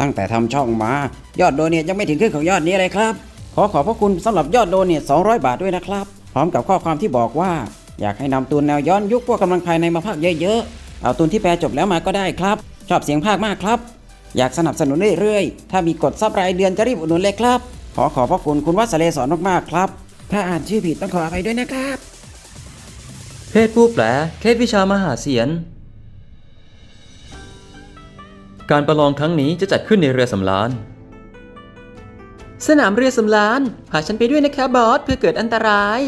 ตั้งแต่ทำช่องมา ยอดโดเนทยังไม่ถึงครึ่งของยอดนี้เลยครับ ขอขอบพระคุณสำหรับยอดโดเนท200 บาทด้วยนะครับ พร้อมกับข้อความที่บอกว่า อยากให้นำตูนแนวย้อนยุคพวกกำลังภายในมาภาคเยอะๆ เอาตูนที่แปลจบแล้วมาก็ได้ครับ ชอบเสียงภาคมากครับ อยากสนับสนุนเรื่อยๆ ถ้ามีกดซับรายเดือนจะรีบอุดหนุนเลยครับ ขอขอบพระคุณคุณวัสเลสอนมากๆครับ ถ้าอ่านชื่อผิดต้องขออภัยด้วยนะครับ เพศผู้แปลเคสวิชามหาเสียน การประลองครั้งนี้จะจัดขึ้นในเรือสำราญ สนามเรือสำราญพาฉันไปด้วยนะคะบอสเพื่อเกิดอันตราย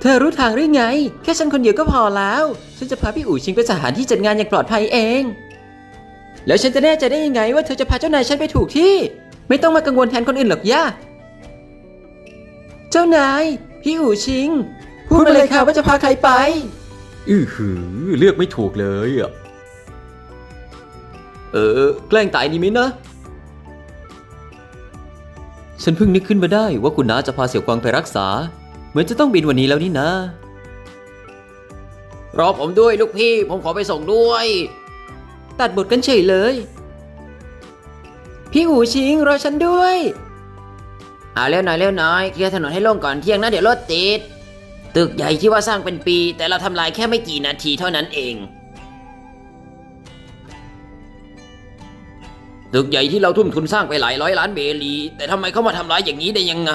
เธอรู้ทางหรือไง แค่ฉันคนเดียวก็พอแล้ว ฉันจะพาพี่อู๋ชิงไปสถานที่จัดงานอย่างปลอดภัยเอง แล้วฉันจะแน่ใจได้ยังไงว่าเธอจะพาเจ้านายฉันไปถูกที่ ไม่ต้องมากังวลแทนคนอื่นหรอกย่าเจ้านาย พี่อู๋ชิง พูดมาเลยค่ะว่าจะพาใครไป อือหือ เลือกไม่ถูกเลยอะ เออ แกล้งตายดีไหมนะ ฉันเพิ่งนึกขึ้นมาได้ว่าคุณน้าจะพาเสี่ยวกวางไปรักษา เหมือนจะต้องบินวันนี้แล้วนี่นะ รอผมด้วยลูกพี่ ผมขอไปส่งด้วย ตัดบทกันเฉยเลย พี่หูชิงรอฉันด้วยอ่าเร็วหน่อยเร็วหน่อยเคลียร์ถนนให้โล่งก่อนเที่ยงนะเดี๋ยวรถติด ตึกใหญ่ที่ว่าสร้างเป็นปี แต่เราทำลายแค่ไม่กี่นาทีเท่านั้นเอง ตึกใหญ่ที่เราทุ่มทุนสร้างไปหลายร้อยล้านเบลี แต่ทำไมเขามาทำร้ายอย่างนี้ได้ยังไง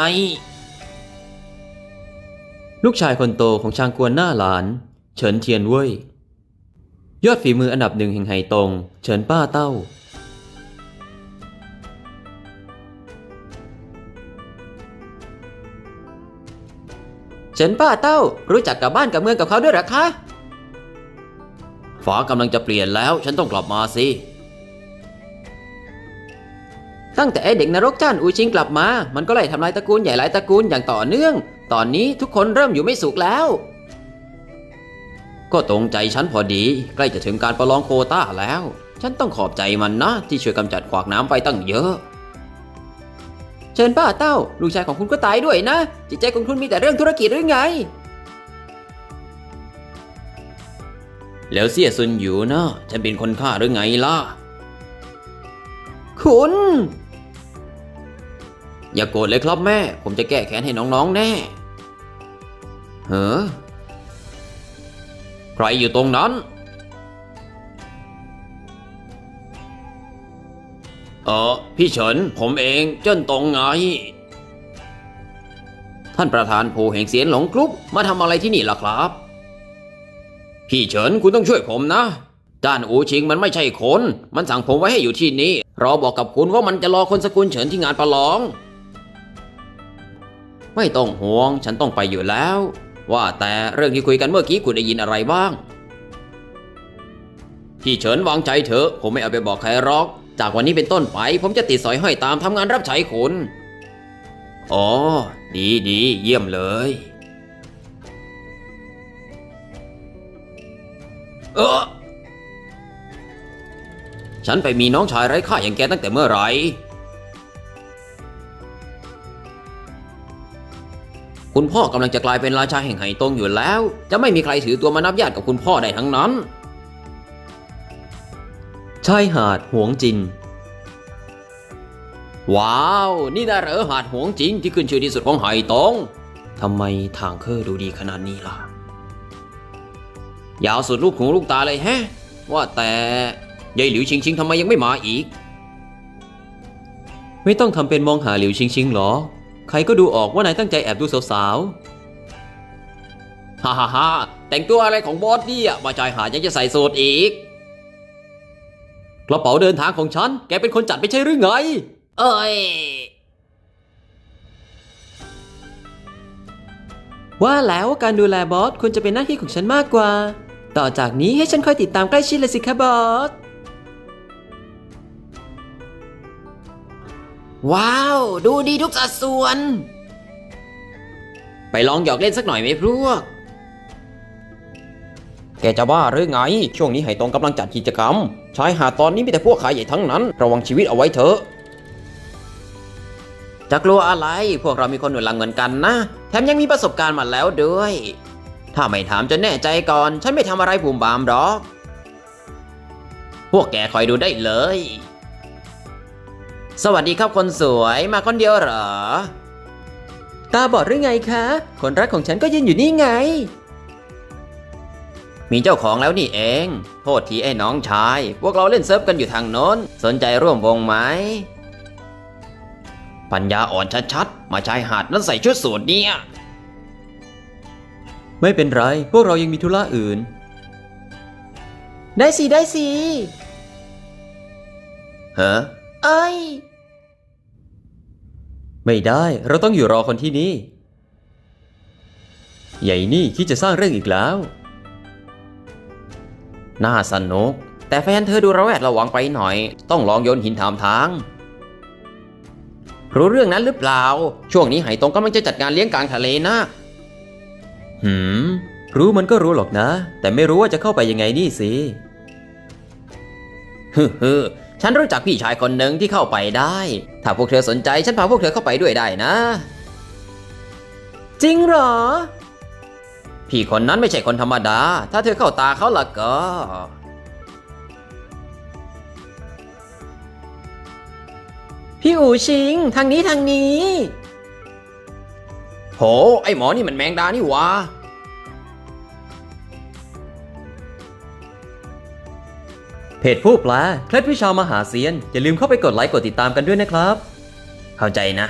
ลูกชายคนโตของชางกวนหน้าหลาน เฉินเทียนเว่ยยอดฝีมืออันดับหนึ่งแห่งไห่ตง เฉินป้าเต้า เฉินป้าเต้ารู้จักกับบ้านกับเมืองกับเขาด้วยหรอคะฟ้ากำลังจะเปลี่ยนแล้ว ฉันต้องกลับมาสิ ตั้งแต่ไอเด็กนรกจ้านอูชิงกลับมา มันก็ไล่ทำลายตระกูลใหญ่หลายตระกูลอย่างต่อเนื่อง ตอนนี้ทุกคนเริ่มอยู่ไม่สุขแล้ว ก็ตรงใจฉันพอดี ใกล้จะถึงการประลองโคต้าแล้ว ฉันต้องขอบใจมันนะ ที่ช่วยกำจัดขวากน้ำไปตั้งเยอะ เชิญป้าเต้า ลูกชายของคุณก็ตายด้วยนะ จิตใจของคุณมีแต่เรื่องธุรกิจหรือไง แล้วเสียซุนอยู่นะฉันเป็นคนฆ่าหรือไงล่ะคุณ อย่าโกรธเลยครับแม่ ผมจะแก้แค้นให้น้องๆแน่ เฮ้อใครอยู่ตรงนั้น เออพี่เฉิน ผมเองเจิ้นตรงไง ท่านประธานโพแห่งเสียนหลงกรุ๊ปมาทำอะไรที่นี่ล่ะครับ พี่เฉินคุณต้องช่วยผมนะด้านอูชิงมันไม่ใช่คน มันสั่งผมไว้ให้อยู่ที่นี่รอบอกกับคุณว่ามันจะรอคนสกุลเฉินที่งานประลอง ไม่ต้องห่วงฉันต้องไปอยู่แล้ว ว่าแต่เรื่องที่คุยกันเมื่อกี้คุณได้ยินอะไรบ้างพี่เฉินวางใจเถอะ ผมไม่เอาไปบอกใครหรอก จากวันนี้เป็นต้นไป ผมจะติดสอยห้อยตามทำงานรับใช้คุณอ๋อ ดีดีเยี่ยมเลย เออฉันไปมีน้องชายไร้ค่าอย่างแกตั้งแต่เมื่อไหร่ คุณพ่อกำลังจะกลายเป็นราชาแห่งไหตงอยู่แล้ว จะไม่มีใครถือตัวมานับญาติกับคุณพ่อได้ทั้งนั้น ชายหาดหวงจิน ว้าว นี่น่าเหรอหาดหวงจินที่ขึ้นชื่อที่สุดของไหตงทำไมทางเคอดูดีขนาดนี้ล่ะ ยาวสุดลูกหูลูกตาเลยแฮะ ว่าแต่ยายหลิวชิงชิงทำไมยังไม่มาอีก ไม่ต้องทำเป็นมองหาหลิวชิงชิงหรอ ใครก็ดูออกว่านายตั้งใจแอบดูสาวๆ ฮ่าฮ่าฮ่าแต่งตัวอะไรของบอสเนี่ยมาชายหาดยังจะใส่สูทอีก กระเป๋าเดินทางของฉัน แกเป็นคนจัดไม่ใช่หรือไง เอ้ย ว่าแล้วว่าการดูแลบอสควรจะเป็นหน้าที่ของฉันมากกว่า ต่อจากนี้ให้ฉันคอยติดตามใกล้ชิดเลยสิคะบอส ว้าว ดูดีทุกสัดส่วน ไปลองหยอกเล่นสักหน่อยไหมพวก แกจะบ้าหรือไง ช่วงนี้ไหตรงกำลังจัดกิจกรรม ชายหาดตอนนี้มีแต่พวกขายใหญ่ทั้งนั้น ระวังชีวิตเอาไว้เถอะจะกลัวอะไร พวกเรามีคนหนุนหลังเหมือนกันนะ แถมยังมีประสบการณ์มาแล้วด้วย ถ้าไม่ถามจนแน่ใจก่อน ฉันไม่ทำอะไรบุ่มบามหรอก พวกแกคอยดูได้เลย สวัสดีครับคนสวยมาคนเดียวเหรอ ตาบอดหรือไงคะ คนรักของฉันก็ยืนอยู่นี่ไง มีเจ้าของแล้วนี่เอง โทษทีไอ้น้องชาย พวกเราเล่นเซิร์ฟกันอยู่ทางโน้น สนใจร่วมวงไหม ปัญญาอ่อนชัดๆ มาชายหาดนั้นใส่ชุดสูทเนี่ย ไม่เป็นไร พวกเรายังมีธุระอื่น ได้สิ ได้สิเฮ้อเอ้ย ไม่ได้เราต้องอยู่รอคนที่นี่ ใหญ่นี่คิดจะสร้างเรื่องอีกแล้ว น่าสนุก แต่แฟนเธอดูระแวดระวังไปหน่อย ต้องลองโยนหินถามทาง รู้เรื่องนั้นหรือเปล่า ช่วงนี้ไหตงกำลังจะจัดงานเลี้ยงกลางทะเลนะ หืม รู้มันก็รู้หรอกนะ แต่ไม่รู้ว่าจะเข้าไปยังไงนี่สิ ฮึฮึ ฉันรู้จักพี่ชายคนหนึ่งที่เข้าไปได้ ถ้าพวกเธอสนใจฉันพาพวกเธอเข้าไปด้วยได้นะ จริงเหรอ พี่คนนั้นไม่ใช่คนธรรมดา ถ้าเธอเข้าตาเขาล่ะก็ พี่อูชิง ทางนี้ทางนี้ โห ไอหมอนี่มันแมงดานี่หวะ เพจผู้แปลเคล็ดวิชามหาเซียน อย่าลืมเข้าไปกดไลค์กดติดตามกันด้วยนะครับ เข้าใจนะ